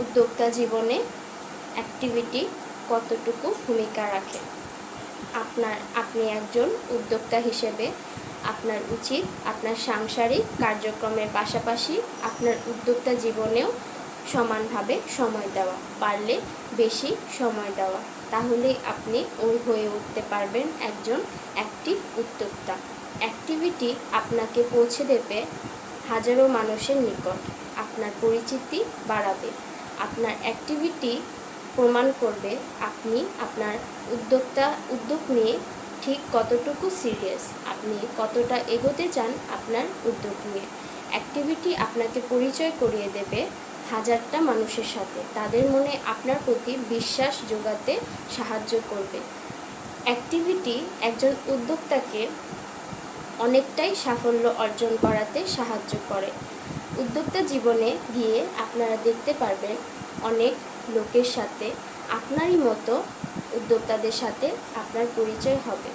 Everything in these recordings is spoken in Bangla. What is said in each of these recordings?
উদ্যোক্তা জীবনে অ্যাক্টিভিটি কতটুকু ভূমিকা রাখে? আপনার, আপনি একজন উদ্যোক্তা হিসেবে আপনার উচিত, আপনার সাংসারিক কার্যক্রমের পাশাপাশি আপনার উদ্যোক্তা জীবনেও সমানভাবে সময় দেওয়া, পারলে বেশি সময় দেওয়া। তাহলে আপনি ওই হয়ে উঠতে পারবেন একজন অ্যাক্টিভ উদ্যোক্তা। অ্যাক্টিভিটি আপনাকে পৌঁছে দেবে হাজারো মানুষের নিকট। আপনার পরিচিতি বাড়াবে। আপনার অ্যাক্টিভিটি প্রমাণ করবে আপনি আপনার উদ্যোক্তা, উদ্যোগ নিয়ে ঠিক কতটুকু সিরিয়াস আপনি কতটা এগোতে চান আপনার উদ্যোগ নিয়ে। অ্যাক্টিভিটি আপনাকে পরিচয় করিয়ে দেবে হাজারটা মানুষের সাথে। তাদের মনে আপনার প্রতি বিশ্বাস যোগাতে সাহায্য করবে। অ্যাক্টিভিটি একজন উদ্যোক্তাকে অনেকটাই সাফল্য অর্জন করাতে সাহায্য করে। উদ্যোক্তা জীবনে গিয়ে আপনারা দেখতে পারবেন অনেক লোকের সাথে আপনারই মতো উদ্যোক্তাদের সাথে আপনার পরিচয় হবে।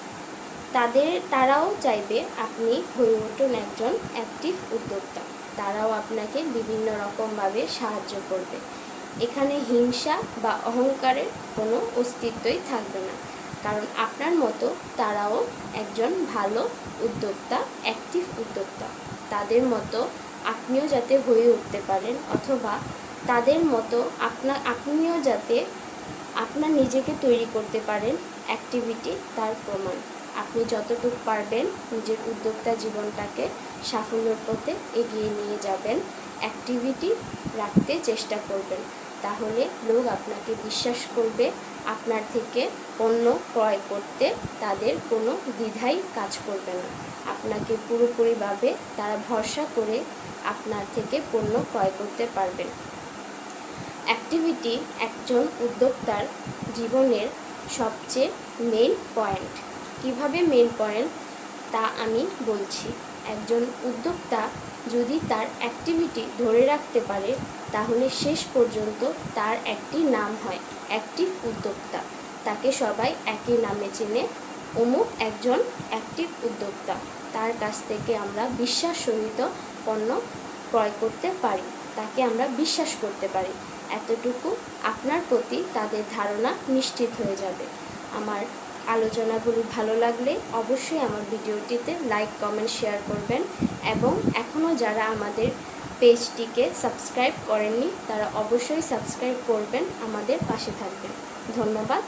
তাদের, তারাও চাইবে আপনি হয়ে উঠুন একজন অ্যাক্টিভ উদ্যোক্তা। তারাও আপনাকে বিভিন্ন রকমভাবে সাহায্য করবে। এখানে হিংসা বা অহংকারের কোনো অস্তিত্বই থাকবে না। কারণ আপনার মতো তারাও একজন ভালো উদ্যোক্তা অ্যাক্টিভ উদ্যোক্তা। তাদের মতো আপনিও যাতে হয়ে উঠতে পারেন অথবা তাদের মতো আপনার আপনিও যাতে আপনার নিজেকে তৈরি করতে পারেন অ্যাক্টিভিটি তার প্রমাণ। আপনি যতটুকু পারবেন নিজের উদ্যোক্তা জীবনটাকে সাফল্যের পথে এগিয়ে নিয়ে যাবেন। অ্যাক্টিভিটি রাখতে চেষ্টা করবেন। তাহলে লোক আপনাকে বিশ্বাস করবে, আপনার থেকে পণ্য ক্রয় করতে তাদের কোনো দ্বিধাই কাজ করবে না। আপনাকে পুরোপুরিভাবে তারা ভরসা করে আপনার থেকে পণ্য ক্রয় করতে পারবেন অ্যাক্টিভিটি একজন উদ্যোক্তার জীবনের সবচেয়ে মেন পয়েন্ট কীভাবে মেন পয়েন্ট তা আমি বলছি। একজন উদ্যোক্তা যদি তার অ্যাক্টিভিটি ধরে রাখতে পারে, তাহলে শেষ পর্যন্ত তার একটি নাম হয় অ্যাক্টিভ উদ্যোক্তা। তাকে সবাই একই নামে চেনে। অমুক একজন অ্যাক্টিভ উদ্যোক্তা। তার কাছ থেকে আমরা বিশ্বাস সহিত পণ্য ক্রয় করতে পারি। তাকে আমরা বিশ্বাস করতে পারি। এতটুকু আপনার প্রতি তাদের ধারণা নিশ্চিত হয়ে যাবে। আমার আলোচনাগুলি ভালো লাগলে অবশ্যই আমার ভিডিওটিতে লাইক কমেন্ট শেয়ার করবেন এবং এখনও যারা আমাদের পেজটিকে সাবস্ক্রাইব করেননি, তারা অবশ্যই সাবস্ক্রাইব করবেন, আমাদের পাশে থাকবেন। ধন্যবাদ।